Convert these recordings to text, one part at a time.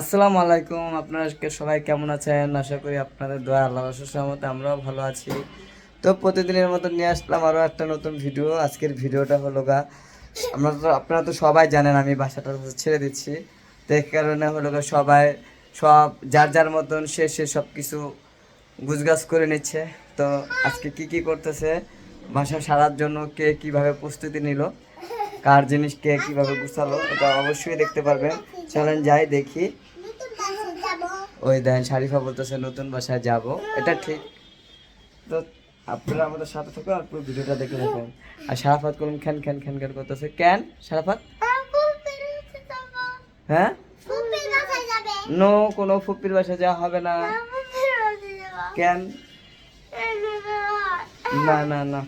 আসসালামু আলাইকুম, আপনারা সবাই কেমন আছেন? আশা করি আপনাদের দোয়া আল্লাহ রহমতে আমরাও ভালো আছি। তো প্রতিদিনের মতো নিয়ে আসলাম আরও একটা নতুন ভিডিও আজকের ভিডিওটা হলো গা, আমরা তো আপনারা তো সবাই জানেন আমি বাসাটা ছেড়ে দিচ্ছি। তো এই কারণে হলো গা সবাই সব যার যার মতন সে সে সব কিছু গুছগাছ করে নিচ্ছে। তো আজকে কি কি করতেছে? বাসা সারার জন্য কে কীভাবে প্রস্তুতি নিল? কার জিনিস কে কীভাবে গুছালো? এটা অবশ্যই দেখতে পারবেন। চলেন যাই দেখি। ওই দেন, শারিফা বলতেছে, নতুন বাসায় যাব। এটা ঠিক। তো আপনারা আমাদের সাথে থাকুন, আর পুরো ভিডিওটা দেখে রাখেন আর সারাফাত করুন খ্যান খ্যান খ্যান খ্যান করতেছে। কেন সারাফাত হ্যাঁ? নো কোনো ফুপির বাসায় যাওয়া হবে না। কেন? না না না।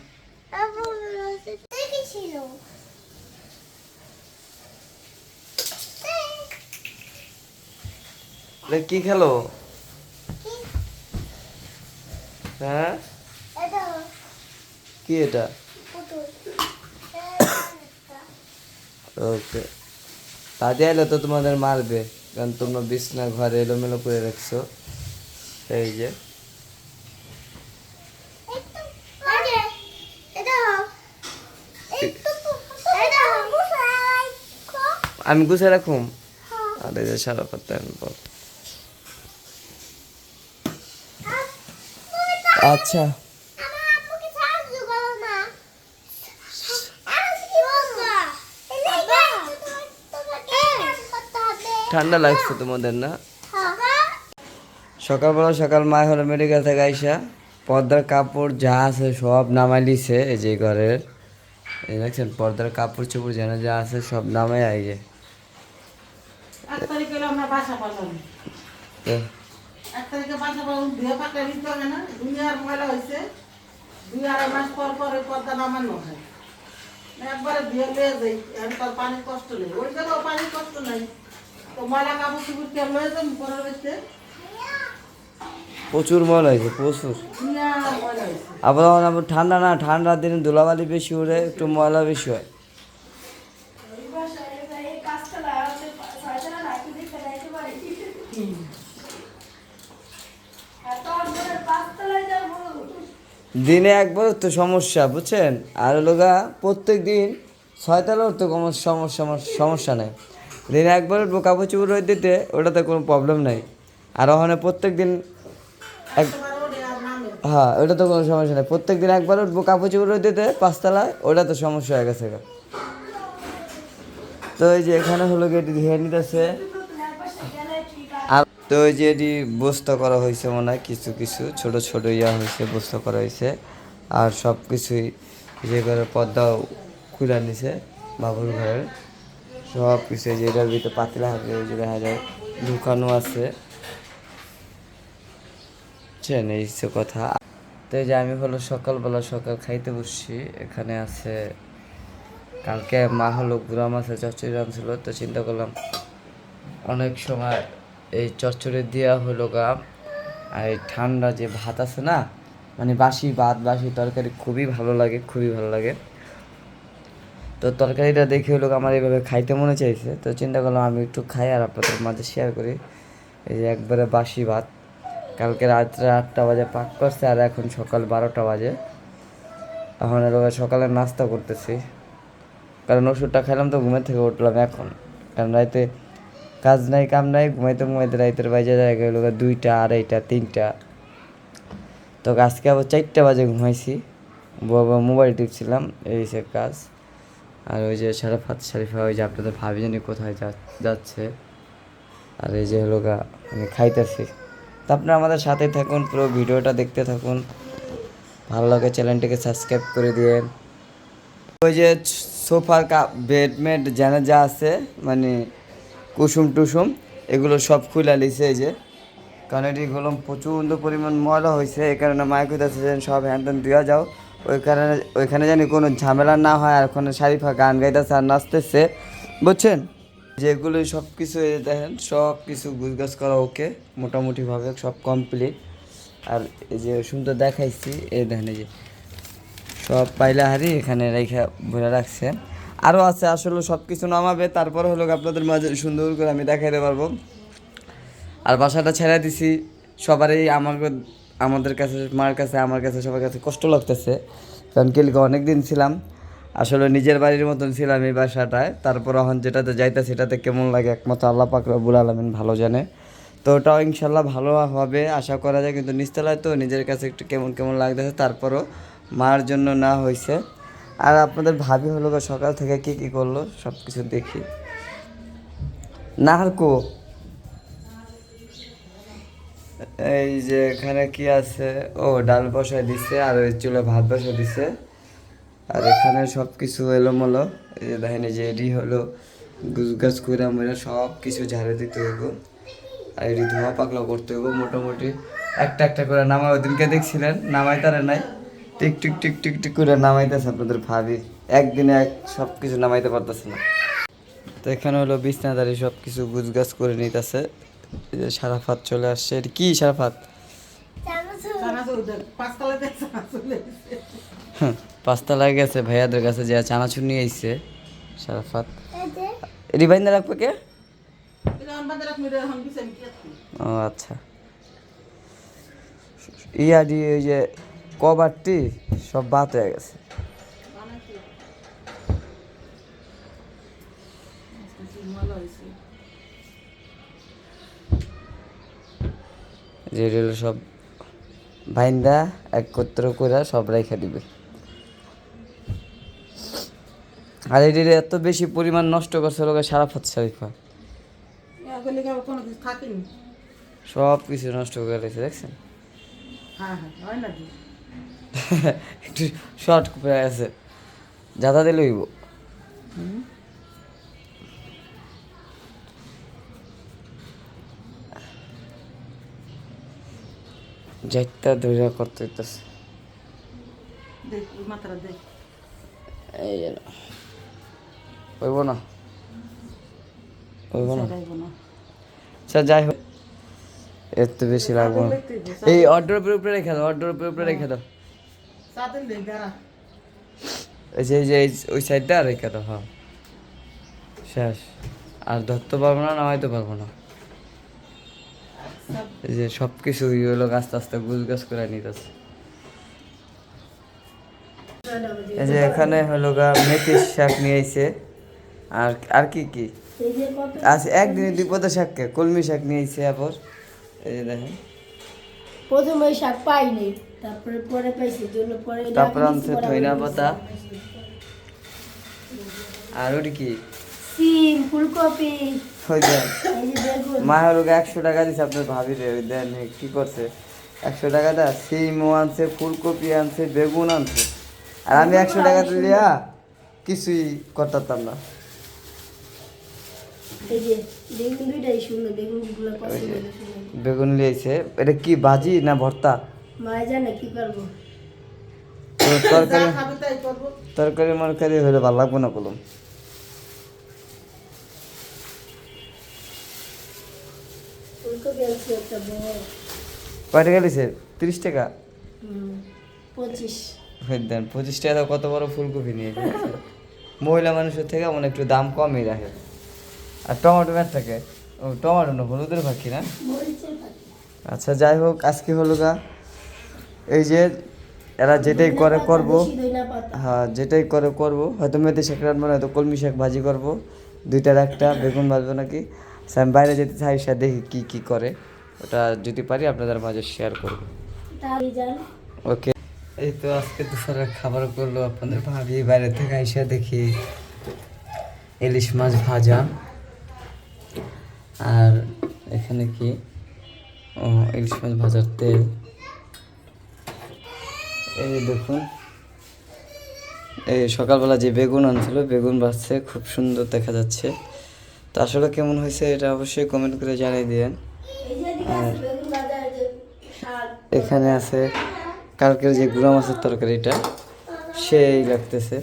কি খেলো? হ্যাঁ? কি এটা? ওকে। তাতে এলে তো তোমাদের মারবে কারণ তোমরা বিছনা ঘরে এলোমেলো করে রাখছো। এই যে। আমি গুছে রাখুম? আর এই যে সারা পাত্তা আচ্ছা। ঠান্ডা লাগছে তোমাদের না? সকালবেলা সকাল মায় হলো মেডিকেল থেকে আইসা পর্দার কাপড় যা আছে সব নামাই লিছে এই যে ঘরের। এই দেখছেন পর্দার কাপড় চোপড় যেন যা আছে সব নামাই আইয়ে এক তারিখে ধুয়ে পাকলে দিতে হবে না। দুনিয়ার ময়লা হয়েছে। দুই আড়াই মাস পর পর ওই নামানো হয়। একবারে ধুয়ে লিয়ে যাই। এখন তার পানির কষ্ট নেই। ওই জায়গাও পানির কষ্ট নেই। তো ময়লা কাপড় চুপুর কে লয়ে যান পরের প্রচুর ময়লা হয়েছে প্রচুর। আবার আবার ঠান্ডা না ঠান্ডার দিনে ধুলাবালি বেশি উড়ে একটু ময়লা বেশি হয়। দিনে একবার তো সমস্যা, বুঝছেন? আর লোকা প্রত্যেক দিন ছয়তলার তো কোনো সমস্যা সমস্যা নেই। দিনে একবার কাপড় চুপড় রয়ে দিতে ওটাতে কোনো প্রবলেম নেই। আর ওখানে প্রত্যেক দিন এক হ্যাঁ ওটা তো কোনো সমস্যা নেই। প্রত্যেক দিন একবার উঠবো কাপড় চুপড় দিতে পাঁচতলায় ওটা তো সমস্যা হয়ে গেছে। তো এই যে এখানে হলো এটি ধুয়ে নিতেছে। তো ওই যে এটি বস্তা করা হয়েছে মনে হয়, কিছু কিছু, ছোট ছোট ইয়া হয়েছে, বস্তা করা হয়েছে। আর সব কিছুই যে ঘরের পর্দাও খুলে নিছে বাবুর ঘরের। সব কিছু যে এটার ভিতরে পাতলা হাতে ওই যে দেখা যায় ঢুকানো আছে। বুঝছেন? এই কথা। তো এই যে আমি হলো সকালবেলা সকাল খাইতে বসছি, এখানে আছে কালকে মা হলো গুড়া মাছের চচ্চড়ি রাঁধছিল তো চিন্তা করলাম অনেক সময় এই চচ্চড়ি দেওয়া হলো গা, আর এই ঠান্ডা যে ভাত আছে না মানে বাসি ভাত, বাসি তরকারি খুবই ভালো লাগে, খুবই ভালো লাগে। তো তরকারিটা দেখে হলো আমার এইভাবে খাইতে মনে চাইছে। তো চিন্তা করলাম আমি একটু খাই আর আপনাদের মাঝে শেয়ার করি। এই যে একবারে বাসি ভাত। কালকে রাত্রে আটটা বাজে পাক করছে আর এখন সকাল বারোটা বাজে। এখন সকালে নাস্তা করতেছি। কারণ ওষুধটা খেলাম তো ঘুমের থেকে উঠলাম এখন। কারণ রাতে কাজ নাই, কাম নাই, ঘুমাইতে ঘুমাইতে রাইতের বাজে যায় গেল দুইটা, আড়াইটা, তিনটা। তো আজকে আবার চারটা বাজে ঘুমাইছি। বাবা মোবাইল টিপছিলাম, এই সে কাজ। আর ওই যে শারাফাত শারিফা ওই যে আপনাদের ভাবি জানি কোথায় যাচ্ছে। আর এই যে হলো গা, আমি খাইতেছি। তো আপনারা আমাদের সাথে থাকুন, পুরো ভিডিওটা দেখতে থাকুন। ভালো লাগে চ্যানেলটিকে সাবস্ক্রাইব করে দিয়েন ওই যে সোফার বেডমেড যেন যা আছে মানে কুসুম টুসুম, এগুলো সব খুলে লিছে এই যে। কারণ এটি গলম প্রচণ্ড পরিমাণ ময়লা হয়েছে এই কারণে মায়ের কইতাছে যে সব হ্যান ত্যান ধুয়া যাও। ওই কারণে, ওইখানে জানি কোনো ঝামেলা না হয়, আর ওখানে শারিফা গান গাইতেছে আর নাচতেছে। বুঝছেন? যেগুলো সব কিছু দেখেন, সব কিছু গুছগাছ করা ওকে, মোটামুটিভাবে সব কমপ্লিট। আর এই যে সুন্দর দেখাইছি, এই দেখেন এই যে। সব পাইলা হারি এখানে রেখে ভরে রাখছে। আরও আছে, আসলে সব কিছু নামাবে, তারপর হলো আপনাদের মাঝে সুন্দর করে আমি দেখাইতে পারব। আর বাসাটা ছেড়ে দিছি, সবারই আমাকে, আমাদের কাছে, মার কাছে, আমার কাছে, সবার কাছে কষ্ট লাগতেছে। কারণ কিলকে অনেক দিন ছিলাম, আসলে নিজের বাড়ির মতন ছিলাম এই বাসাটায়। তারপর এখন যেটাতে যাইতে সেটাতে কেমন লাগে, একমাত্র আল্লাহ পাক রব্বুল আলমিন ভালো জানে। তো ওটাও ইনশাল্লাহ ভালো হবে, আশা করা যায়, কিন্তু নিচতলায় তো নিজের কাছে একটু কেমন কেমন লাগতেছে, তারপরও মার জন্য না হয়েছে আর আপনাদের ভাবি হলো সকাল থেকে কি কি করল সব কিছু দেখি। নাহার কো। এই যে এখানে কি আছে? ও, ডাল বসায় দিছে আর ওই চুলে ভাত বসায় দিছে। আর এখানে সব কিছু এলোমেলো। এই যে দেখেন যে এডি হলো, গুছ করে আমরা সব কিছু ঝাড়ে দিতে হইব। আর এডি ধোয়া পাকলা করতে হইব মোটামুটি। একটা একটা করে নামাই ওদিনকে দেখছিলেন নামাই তারা নাই। Tick tick tick tick tick করে নামাইতেছে আপনাদের ভাবি। একদিনে এক সব কিছু নামাইতে পারতেছে না। তো এখানে হলো বিছনাদারি সব কিছু গুছ গাছ করে নিতেছে। যে সারাফাত চলে আসছে। এটা কি সারাফাত। হুম, পাঁচতলায় গেছে ভাইয়াদের কাছে যে চানাচুর নিয়ে আইছে সারাফাত। রিভাইন্দা রাখবে কে? ও আচ্ছা। ইয়াডি ওই যে কভারটি সব বাত হয়ে গেছে। যে হলো সব বাইন্দা একত্র করে সব রেখে দিবে আর এটির এত বেশি পরিমাণ নষ্ট করছে লোক কিছু থাকেনি? সব কিছু নষ্ট করে রেখেছে দেখছেন হ্যাঁ, হ্যাঁ, হয় নাকি? একটু শর্ট করে আছে যাতা দিলে হইব। যাইতা ধৈর্য করতে হইতেছে। এই হইব না। হইব না। সেটাইবো আচ্ছা যাই হোক। এর তো বেশি লাগবে না। এই অর্ডার উপরে রেখে দাও অর্ডার উপরে রেখে দাও। চাঁদের লেগে দাঁড়া। এই যে যে ওই সাইডটা দাও হ্যাঁ শেষ। আর ধরতে পারব না নামাইতে পারব না। এই যে সব কিছু হলো আস্তে আস্তে গুছ গাছ করে নিতেছে। এই যে এখানে হলো গা মেথির শাক নিয়ে আইছে। আর আর কি কি? আজ একদিনে দুই পদ শাককে কলমি শাক নিয়ে আইছে আবার। এই যে দেখেন। প্রথমে শাক পাইনি তারপরে পরে পাইছি জন্য পরে তারপর আনছে ধইনা পাতা। আর ওটি কি? সিম ফুলকপি। মা হলো একশো টাকা দিছে আপনার ভাবি রে দেন কি করছে? একশো টাকা দা সিমও আনছে ফুলকপি আনছে বেগুন আনছে। আর আমি একশো টাকা দিলিয়া কিছুই করতাম না এই যে বেগুন দুইটাই সুন্দর বেগুনগুলো পছন্দ হলো সুন্দর বেগুন লিয়েছে। এটা কি ভাজি না ভর্তা? তরকারি মরকারি হলে ভালো লাগবে না কলম ফুলকপি আনছি একটা বড়। কয় টাকা লিছে তিরিশ টাকা? পঁচিশ। দেন পঁচিশ টাকা কত বড় ফুলকপি নিয়ে মহিলা মানুষের থেকে মনে একটু দাম কমই রাখে। আর টমেটো ব্যাট থাকে? ও টমেটো না হলুদের পাখি না? আচ্ছা যাই হোক আজকে হলো গা এই যে এরা যেটাই করে করব হ্যাঁ যেটাই করে করব হয়তো মেথি শাক রান্না হয়তো কলমি শাক ভাজি করব দুইটার একটা বেগুন ভাজবো নাকি? আচ্ছা, আমি বাইরে যেতে চাই সে দেখি কি কি করে। ওটা যদি পারি আপনাদের মাঝে শেয়ার করব। ওকে। এই তো আজকে দুপুরের খাবার করল আপনাদের ভাবি বাইরে থেকে আইসা দেখি ইলিশ মাছ ভাজা। আর এখানে কি? ইলিশ মাছ ভাজার তেল। এই দেখুন। এই সকালবেলা যে বেগুন আনছিল, বেগুন ভাজছে, খুব সুন্দর দেখা যাচ্ছে। তো আসলে কেমন হয়েছে এটা অবশ্যই কমেন্ট করে জানিয়ে দিয়েন। আর এখানে আছে কালকের যে গুঁড়া মাছের তরকারিটা, সেই লাগতেছে।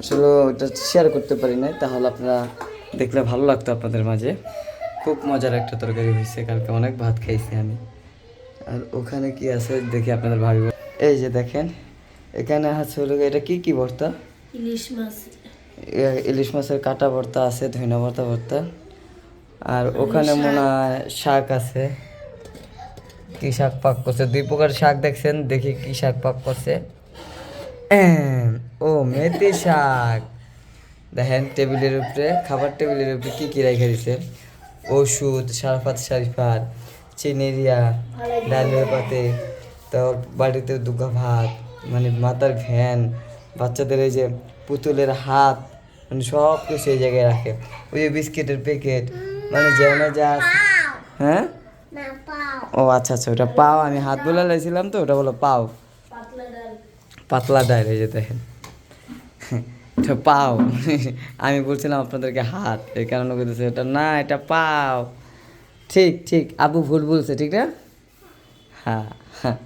আসলে ওটা শেয়ার করতে পারি নাই, তাহলে আপনারা দেখলে ভালো লাগতো আপনাদের মাঝে। খুব মজার একটা তরকারি হয়েছে কালকে অনেক ভাত খাইছি আমি। আর ওখানে কি আছে দেখি আপনাদের ভাবিব এই যে দেখেন এখানে আছে হলো এটা কি কি ভর্তা? ইলিশ মাছ। ইলিশ মাছের কাটা ভর্তা আছে ধইনা ভর্তা ভর্তা। আর ওখানে মনে হয় শাক আছে। কি শাক পাক করছে? দুই প্রকার শাক দেখছেন দেখি কি শাক পাক করছে। ও মেথি শাক। দেখেন টেবিলের উপরে খাবার টেবিলের উপরে কি কি রেখে দিছে? ওষুধ সারাফাত শারিফার চিনেরিয়া ডালের পাতে তো বাড়িতে দুগা ভাত মানে মাথার ঘ্যান বাচ্চাদের এই যে পুতুলের হাত মানে সব কিছু এই জায়গায় রাখে। ওই যে বিস্কিটের প্যাকেট মানে যেন যা হ্যাঁ? ও আচ্ছা আচ্ছা ওটা পাও। আমি হাত বলে লাইছিলাম তো ওটা বলো পাও। পাতলা ডাল। পাতলা ডাল এই যে দেখেন। এটা পাও। আমি বলছিলাম আপনাদেরকে হাত এই কারণে বলতেছে এটা না এটা পাও। ঠিক ঠিক আবু ভুল বলছে ঠিক না? হ্যাঁ হ্যাঁ।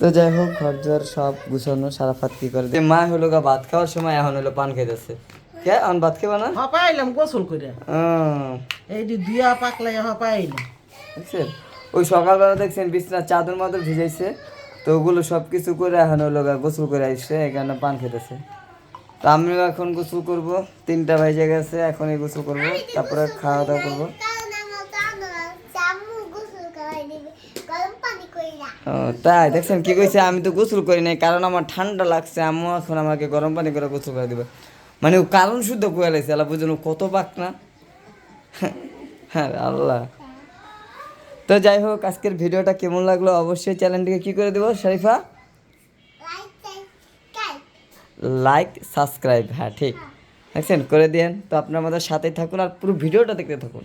তো যাই হোক ঘর দুয়ার সব গুছানো সারাফাত কি করে? মা হলো গা ভাত খাওয়ার সময় এখন হলো পান খাইতেছে। কে? এখন ভাত খাবা না? হপাইলাম গোসল করে এই যে দুয়া পাকলাই হপাইলাম। দেখছেন ওই সকালবেলা দেখছেন বিছনার চাদর মাদর ভিজাইছে তো ওগুলো সব কিছু করে এখন হলো গা গোসল করে আসছে, এখানে পান খেতেছে। তো আমিও এখন গোসল করব, তিনটা ভাইজে গেছে এই গোসল করব, তারপরে খাওয়া দাওয়া করব তাই, দেখছেন কি কইছে? আমি তো গোসল করি নাই, কারণ আমার ঠান্ডা লাগছে, আম্মু এখন আমাকে গরম পানি করে গোসল করে দিবে। মানে কারণ শুদ্ধ কয়ে লাগছে আল্লাহ বুঝুন কত পাক না? হ্যাঁ আল্লাহ। তো যাই হোক আজকের ভিডিওটা কেমন লাগল অবশ্যই চ্যানেলটিকে কি করে দেবো? শরীফা? লাইক সাবস্ক্রাইব হ্যাঁ ঠিক। দেখছেন? করে দিয়েন। তো আপনার আমাদের সাথেই থাকুন আর পুরো ভিডিওটা দেখতে থাকুন।